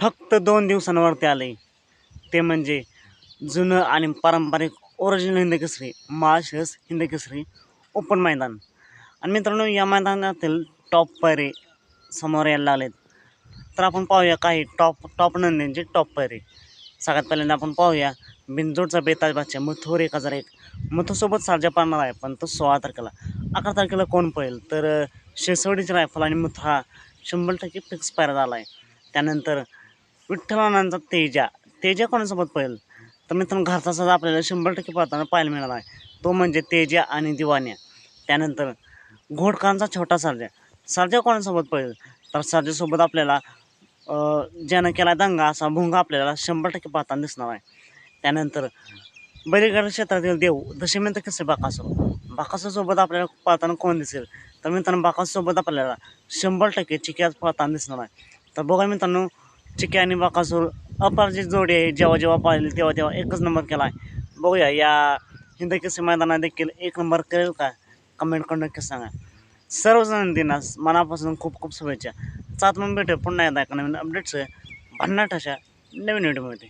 फक्त दोन दिवसांवरती आले. ते म्हणजे जुनं आणि पारंपरिक ओरिजिनल हिंदकेसरी केसरी हिंदकेसरी ओपन मैदान. आणि मित्रांनो या मैदानातील टॉप पैरे समोर यायला लागलेत. तर आपण पाहूया काही टॉप टॉप नंदींचे टॉप पैरे सगळ्यात पहिल्यांदा आपण पाहूया बिंजोडचा बेताज बादशाह मथुर एक हजार एक. मथुरसोबत सारजा पाळणार आहे पण तो सोळा तारखेला. अकरा तारखेला कोण पळेल? तर शेसवडीची रायफल आणि मुथ हा शंभर टक्के फिक्स पायरा झाला आहे त्यानंतर विठ्ठलानांचा तेजा. तेजा कोणासोबत पळेल? तर मित्रांनो घरचा साजा आपल्याला शंभर टक्के पळताना पाहायला मिळाला आहे. तो म्हणजे तेजा आणि दिवाण्या त्यानंतर घोडकांचा छोटा सर्जा. सर्जा कोणासोबत पळेल? तर सर्जासोबत आपल्याला ज्यानं केला दंगा असा भुंगा आपल्याला शंभर टक्के पाहताना दिसणार आहे. त्यानंतर बळीगड क्षेत्रातील देव दशमेंत कसे बाकासो बाकासोसोबत आपल्याला पाहताना कोण दिसेल? तर मित्रांनो बाकासोबत आपल्याला शंभर टक्के चिक्यात पाहताना दिसणार आहे. तर बघा मित्रांनो चिक्या आणि बाकासूर अपारची जोडी आहे. जेव्हा जेव्हा पाहिली तेव्हा तेव्हा एकच नंबर केला आहे. बघूया या हिंद मैदानात देखील एक नंबर करेल का? कमेंट करून नक्की सांगा. सर्वजण दिनास मनापासून खूप खूप शुभेच्छा. सात मग भेटू पुन्हा एकदा एका नवीन अपडेट्स भन्नाट अशा नवीन व्हिडिओमध्ये